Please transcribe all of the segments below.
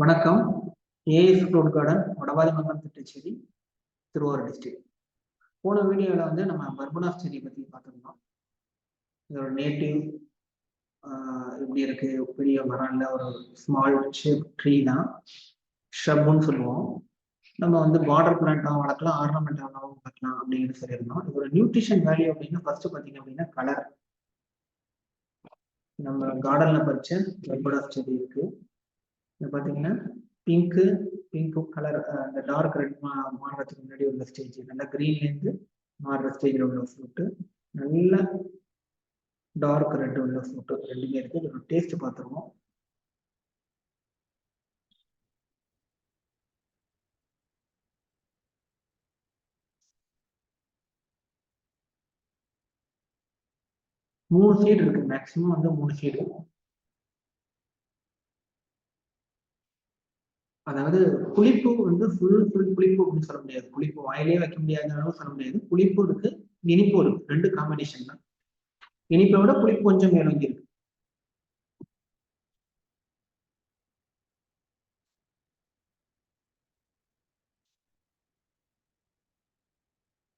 வணக்கம். AS road garden Vadavathimangalam Thittacheri Thiruvarur district போன வீடியோவில் வந்து நம்ம பர்பனாஸ் செடி பற்றி பார்த்துருந்தோம். இதோட நேட்டிவ் எப்படி இருக்கு? பெரிய மரம் இல்லை ஒரு ஸ்மால் ஷேப் ட்ரீ தான். ஷப்புன்னு சொல்லுவோம். நம்ம வந்து பார்டர் பிளான்ட்டாகவும் வளர்க்கலாம் ஆர்னமெண்டாகவும் வளர்க்கலாம் அப்படின்னு சொல்லியிருந்தோம். இதோட நியூட்ரிஷன் வேல்யூ அப்படின்னா ஃபர்ஸ்ட் பார்த்தீங்க அப்படின்னா கலர் நம்ம கார்டனில் பறிச்ச பர்பனாஸ் செடி இருக்குது இது பார்த்தீங்கன்னா பிங்க்கு பிங்க் கலர் அந்த டார்க் ரெட் மா மாறுறதுக்கு முன்னாடி உள்ள ஸ்டேஜ் நல்லா க்ரீன்லேருந்து மாறுற ஸ்டேஜில் உள்ள ஃப்ரூட்டு நல்ல டார்க் ரெட் உள்ள ஃப்ரூட்டு ரெண்டுமே இருக்கு. இதோட டேஸ்ட் பார்த்துருவோம் மூணு சீடு இருக்கு. மேக்ஸிமம் வந்து மூணு சீடு அதாவது புளிப்பு வந்து ஃபுல் ஃபுல் புளிப்பு அப்படின்னு சொல்ல முடியாது. புளிப்பு வாயிலே வைக்க முடியாதுனாலும் சொல்ல முடியாது. புளிப்பு இருக்கு இனிப்பு இருக்கு. ரெண்டு காம்பினேஷன் தான். இனிப்பை விட புளிப்பு கொஞ்சம் மேலோங்கி இருக்கு.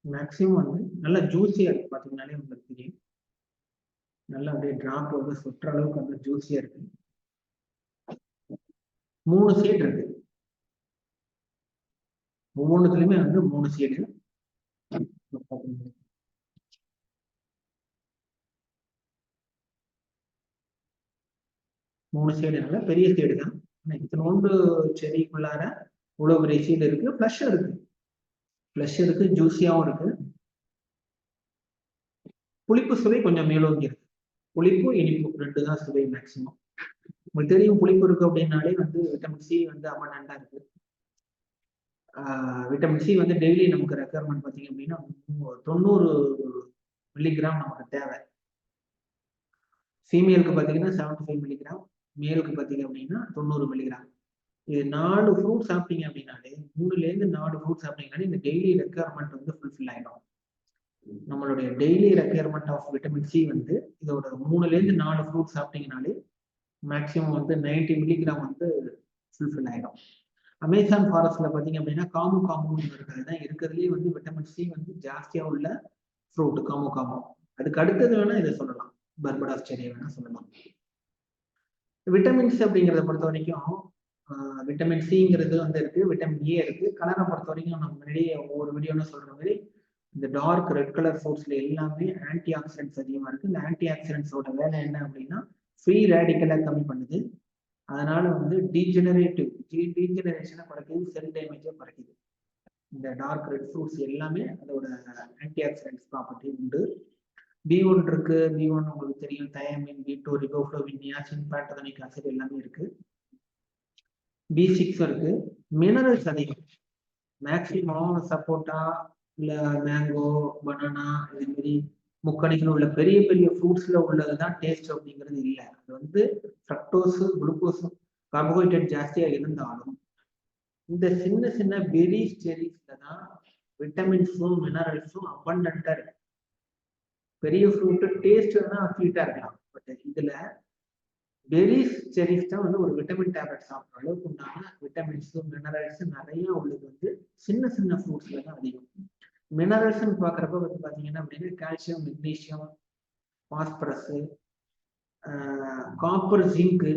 மேக்சிமம் வந்து நல்லா ஜூஸியா இருக்கு. பாத்தீங்கன்னாலே உங்களுக்கு தெரியும். நல்லா அப்படியே டிராப் வந்து சுற்ற அளவுக்கு வந்து ஜூஸியா இருக்கு. மூணு சீட் இருக்கு. மூணுத்துலயுமே வந்து மூணு சீடு மூணு சீடுனால பெரிய சீடு தான். இத்தனோண்டு செடிக்குள்ளார இவ்வளவு பெரிய சீடு இருக்கு. ஃப்ளஷ் இருக்கு. ஃப்ளஷ் இருக்கு ஜூஸியாவும் இருக்கு. புளிப்பு சுவை கொஞ்சம் மேலோங்கி இருக்கு. புளிப்பு இனிப்பு ரெண்டு தான் சுவை மேக்சிமம் உங்களுக்கு தெரியும் புளிப்பு இருக்கு அப்படின்னாலே வந்து விட்டமின் சி வந்து அமண்டா இருக்கு. விட்டமின் சி வந்து டெய்லி நமக்கு ரெக்குயர்மெண்ட் பார்த்தீங்க அப்படின்னா தொண்ணூறு மில்லிகிராம் நமக்கு தேவை. ஃபீமேலுக்கு பார்த்தீங்கன்னா செவன்டி ஃபைவ் மில்லிகிராம் மேலுக்கு பார்த்தீங்க அப்படின்னா தொண்ணூறு மில்லிகிராம் இது நாலு ஃப்ரூட் சாப்பிட்டீங்க அப்படின்னாலே மூணுலேருந்து நாலு ஃப்ரூட் சாப்பிட்டீங்கனாலே இந்த டெய்லி ரெக்குயர்மெண்ட் வந்து ஃபுல்ஃபில் ஆகிடும் நம்மளுடைய daily requirement of vitamin C வந்து இதோட மூணுலேருந்து நாலு ஃப்ரூட் சாப்பிட்டீங்கனாலே மேக்ஸிமம் வந்து நைன்டி மில்லிகிராம் வந்து ஃபுல்ஃபில் ஆகிடும் அமேசான் ஃபாரஸ்ட்ல பார்த்தீங்க அப்படின்னா காமு காமுன்னு இருக்கிறது தான் இருக்கிறதுலேயே வந்து விட்டமின் சி வந்து ஜாஸ்தியாக உள்ள ஃப்ரூட் காமு காமு. அதுக்கு அடுத்தது வேணா இதை சொல்லலாம். பர்படாஸ் செடியை வேணா சொல்லலாம். விட்டமின்ஸ் அப்படிங்கிறத பொறுத்த வரைக்கும் விட்டமின் சிங்கிறது வந்து இருக்கு விட்டமின் ஏ இருக்கு. கலரை பொறுத்த வரைக்கும் நம்ம முன்னாடியே ஒவ்வொரு வீடியோன்னு சொல்ற மாதிரி இந்த டார்க் ரெட் கலர் ஃப்ரூட்ஸ்ல எல்லாமே ஆன்டி ஆக்சிடென்ட்ஸ் அதிகமா இருக்கு. இந்த ஆன்டி ஆக்சிடென்ட்ஸோட வேலை என்ன அப்படின்னா ஃப்ரீ ரேடிக்கலை கம்மி பண்ணுது. அதனால வந்து டீஜெனரேட்டிவ் டீஜெனரேஷனை குறைக்குது செல் டேமேஜை குறைக்குது. இந்த டார்க் ரெட் ஃப்ரூட்ஸ் எல்லாமே அதோட ஆன்டி ஆக்சிடென்ட்ஸ் ப்ராப்பர்ட்டி உண்டு. பி ஒன் இருக்கு. பி ஒன் உங்களுக்கு தெரியும் thiamine B two riboflavin niacin pantothenic acid எல்லாமே இருக்கு. பி சிக்ஸ் இருக்கு. மினரல்ஸ் அதிகம். மேக்சிமம் சப்போட்டா இல்லை மேங்கோ பனானா இது மாதிரி முக்கணிகள் உள்ள பெரிய பெரிய ஃப்ரூட்ஸ்ல உள்ளதுதான் டேஸ்ட் அப்படிங்கிறது இல்லை. அது வந்து ஃப்ரக்டோஸ் குளுக்கோஸ் கார்போஹைட்ரேட் ஜாஸ்தியா இருந்தாலும் இந்த சின்ன சின்ன பெரிஸ் ஸ்டெரிஸ்ல தான் விட்டமின்ஸும் மினரல்ஸும் அபண்டா இருக்கு. பெரிய ஃப்ரூட்டு டேஸ்ட் தான் ஸ்வீட்டா இருக்கலாம். பட் இதுல பெரிஸ் செரிஸ் தான் வந்து ஒரு விட்டமின் டேப்லெட் சாப்பிட்ற அளவுக்கு உண்டான விட்டமின்ஸும் மினரல்ஸ் நிறைய உள்ளது வந்து சின்ன சின்ன ஃப்ரூட்ஸ்ல தான் அதிகம். மினரல்ஸ்ன்னு பார்க்குறப்ப வந்து பார்த்தீங்கன்னா அப்படின்னா calcium magnesium phosphorus copper zinc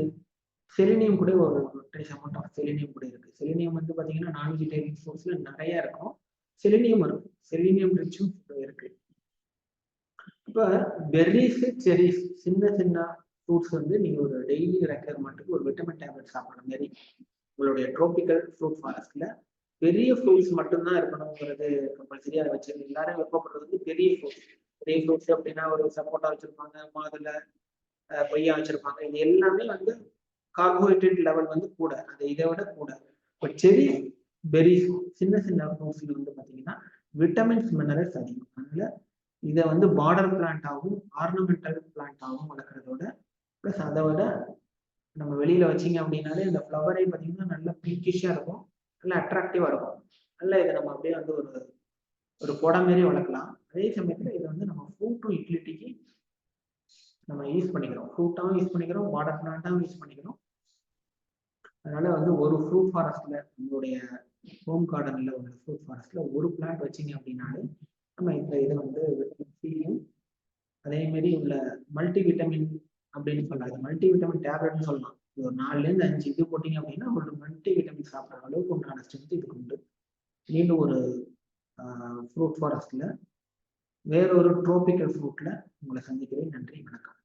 selenium கூட ஒரு ட்ரேஸ் அமௌண்ட் ஆஃப் செலினியம் கூட இருக்குது செலினியம் வந்து பார்த்தீங்கன்னா நான் வெஜிடேரியன் ஃபுட்ஸ்ல நிறையா இருக்கும். செலினியம் இருக்கும் செலினியம் ரிச்சும் இருக்குது இப்போ பெர்ரிஸு செரிஸ் சின்ன சின்ன ஃப்ரூட்ஸ் வந்து நீங்கள் ஒரு டெய்லி ரெக்குயர்மெண்ட்டுக்கு ஒரு விட்டமின் டேப்லெட் சாப்பிட்ற மாதிரி உங்களுடைய ட்ரோபிக்கல் ஃப்ரூட் ஃபாரஸ்ட்டில் பெரிய ஃப்ரூட்ஸ் மட்டும்தான் இருக்கணுங்கிறது கம்பல்சரியா அதை வச்சு எல்லாரும் விருப்பப்படுறது பெரிய ஃப்ரூட்ஸ் பெரிய ஃப்ரூட்ஸ் அப்படின்னா ஒரு சப்போட்டா வச்சிருப்பாங்க மாதுளை கொய்யா வச்சிருப்பாங்க. இது எல்லாமே வந்து கார்போஹைட்ரேட் லெவல் வந்து கூட அது இதை விட கூட. இப்போ செரி பெரிஸ் சின்ன சின்ன ஃப்ரூட்ஸ்ல வந்து பார்த்தீங்கன்னா விட்டமின்ஸ் மினரல்ஸ் அதிகம். அதனால இதை வந்து பார்டர் பிளான்ட்டாகவும் ஆர்னமெண்டல் பிளான்ட்டாகவும் வளர்க்குறதோட ப்ளஸ் அதை விட நம்ம வெளியில வச்சிங்க அப்படின்னாலே இந்த ஃப்ளவரே பார்த்தீங்கன்னா நல்லா பிங்கிஷாக இருக்கும். நல்ல அட்ராக்டிவா இருக்கும். நல்ல இதை நம்ம அப்படியே வந்து ஒரு ஒரு குடம் மாரி வளர்க்கலாம். அதே சமயத்துல இதை வந்து நம்ம ஃப்ரூட்டும் யூட்டிலிட்டிக்கு நம்ம யூஸ் பண்ணிக்கிறோம். ஃப்ரூட்டாகவும் யூஸ் பண்ணிக்கிறோம் வாட்டர் பிளான்ட்டாகவும் யூஸ் பண்ணிக்கிறோம். அதனால வந்து ஒரு ஃப்ரூட் ஃபாரஸ்ட்ல உங்களுடைய ஹோம் கார்டன்ல உள்ள ஃப்ரூட் ஃபாரஸ்ட்ல ஒரு பிளான்ட் வச்சீங்க அப்படின்னாலே நம்ம இந்த இதை வந்து சியும் அதே மாதிரி உள்ள மல்டி விட்டமின் அப்படின்னு சொல்லலாம் மல்டி விட்டமின் டேப்லெட்னு சொல்லலாம். ஒரு நாலுலேருந்து அஞ்சு இது போட்டீங்க அப்படின்னா ஒரு மல்டி விட்டமின் சாப்பிட்ற அளவுக்கு உண்டான ஸ்ட்ரென்த் இதுக்கு உண்டு. மீண்டும் ஒரு ஃப்ரூட் ஃபாரஸ்ட்ல வேறொரு ட்ரோபிக்கல் ஃப்ரூட்ல உங்களை சந்திக்கிறேன். நன்றி வணக்கம்.